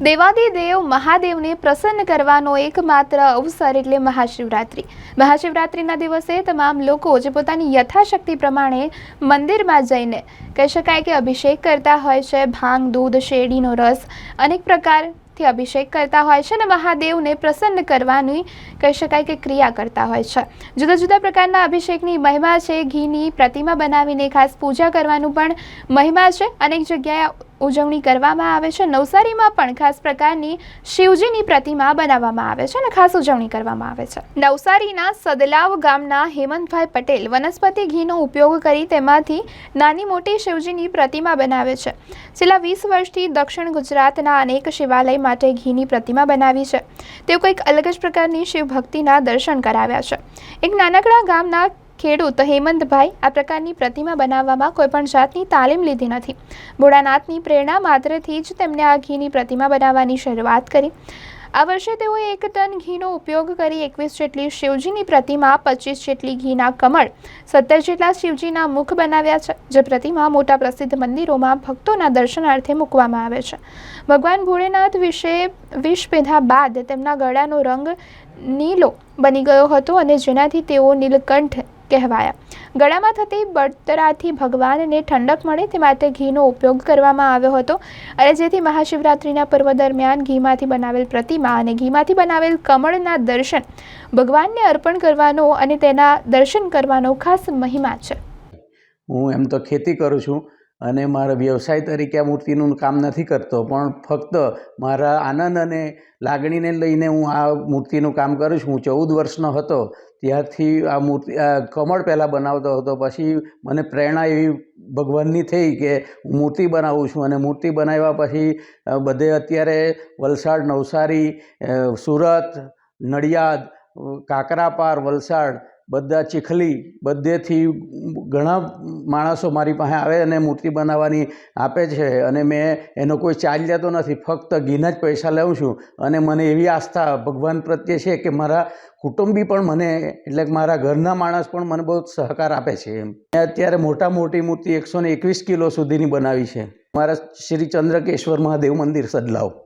દેવાદિદેવ મહાદેવને પ્રસન્ન કરવાનો એકમાત્ર અવસર એટલે મહાશિવરાત્રિ. મહાશિવરાત્રિના દિવસે તમામ લોકો જે પોતાની યથાશક્તિ પ્રમાણે મંદિરમાં જઈને કહી શકાય કે અભિષેક કરતા હોય છે. ભાંગ, દૂધ, શેરડીનો રસ અનેક પ્રકારથી અભિષેક કરતા હોય છે અને મહાદેવને પ્રસન્ન કરવાની કહી શકાય કે ક્રિયા કરતા હોય છે. જુદા જુદા પ્રકારના અભિષેકની મહિમા છે. ઘીની પ્રતિમા બનાવીને ખાસ પૂજા કરવાનું પણ મહિમા છે. અનેક જગ્યાએ ઉજવણી કરવામાં આવે છે. નવસારીમાં પણ ખાસ પ્રકારની શિવજીની પ્રતિમા બનાવવામાં આવે છે અને ખાસ ઉજવણી કરવામાં આવે છે. નવસારીના સદલાવ ગામના હેમંતભાઈ પટેલ વનસ્પતિ ઘીનો ઉપયોગ કરી તેમાંથી નાની મોટી શિવજીની પ્રતિમા બનાવે છે. છેલ્લા વીસ વર્ષથી દક્ષિણ ગુજરાતના અનેક શિવાલય માટે ઘીની પ્રતિમા બનાવી છે. તેઓ કંઈક અલગ જ પ્રકારની શિવ ભક્તિના દર્શન કરાવ્યા છે. એક નાનકડા ગામના ખેડૂત હેમંતભાઈ આ પ્રકારની પ્રતિમા બનાવવામાં કોઈપણ જાતની તાલીમ લીધી નથી. ભોળાનાથની પ્રેરણા માત્રથી જ તેમને આ ઘીની પ્રતિમા બનાવવાની શરૂઆત કરી. આ વર્ષે તેઓએ એક ટન ઘીનો ઉપયોગ કરી એકવીસ જેટલી શિવજીની પ્રતિમા, પચીસ જેટલી ઘીના કમળ, સત્તર જેટલા શિવજીના મુખ બનાવ્યા છે, જે પ્રતિમા મોટા પ્રસિદ્ધ મંદિરોમાં ભક્તોના દર્શનાર્થે મૂકવામાં આવે છે. ભગવાન ભોળેનાથ વિશે વિષ પીધા બાદ તેમના ગળાનો રંગ નીલો બની ગયો હતો અને જેનાથી તેઓ નીલકંઠ કહેવાયા. ગળામાં થતી બળતરાથી ભગવાનને ઠંડક મળે તે માટે ઘીનો ઉપયોગ કરવામાં આવ્યો હતો. અને જેથી મહાશિવરાત્રિના પર્વ દરમિયાન ઘીમાંથી બનાવેલ પ્રતિમા અને ઘીમાંથી બનાવેલ કમળના દર્શન ભગવાનને અર્પણ કરવાનો અને તેના દર્શન કરવાનો ખાસ મહિમા છે. હું એમ તો ખેતી કરું છું અને મારા વ્યવસાય તરીકે આ મૂર્તિનું કામ નથી કરતો, પણ ફક્ત મારા આનંદ અને લાગણીને લઈને હું આ મૂર્તિનું કામ કરું છું. હું ચૌદ વર્ષનો હતો, ત્યારથી આ મૂર્તિ કમળ પહેલાં બનાવતો હતો, પછી મને પ્રેરણા એવી ભગવાનની થઈ કે હું મૂર્તિ બનાવું છું અને મૂર્તિ બનાવ્યા પછી બધે અત્યારે વલસાડ, નવસારી સુરત, નડિયાદ કાકરાપાર, વલસાડ બધા ચીખલી, બધેથી ઘણા માણસો મારી પાસે આવે અને મૂર્તિ બનાવવાની આપે છે અને મેં એનો કોઈ ચાર્જ લેતો નથી, ફક્ત ઘીના જ પૈસા લઉં છું. અને મને એવી આસ્થા ભગવાન પ્રત્યે છે કે મારા કુટુંબી પણ મને, એટલે મારા ઘરના માણસ પણ મને બહુ સહકાર આપે છે મેં અત્યારે મોટા મોટી મૂર્તિ એકસો એકવીસ કિલો સુધીની બનાવી છે. મારા શ્રી ચંદ્રકેશ્વર મહાદેવ મંદિર સદલાવ.